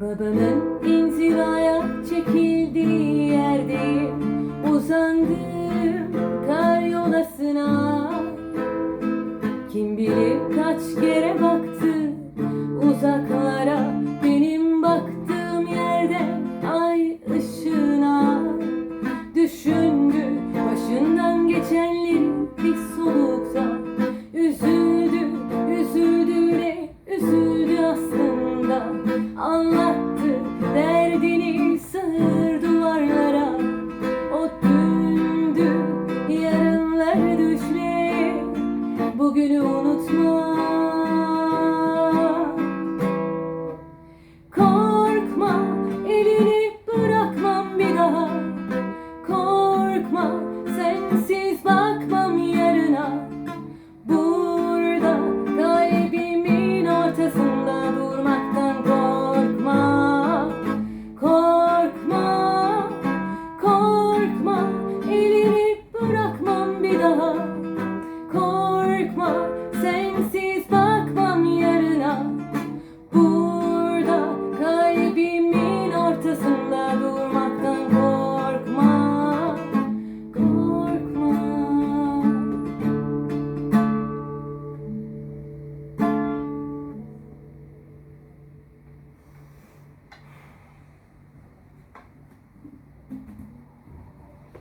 Babamın inzivaya çekildiği yerdeyim. Uzandım kar yolasına Kim bilir kaç kere derdini sığır duvarlara O dündü yarınlar düşle. Bugünü unutma love.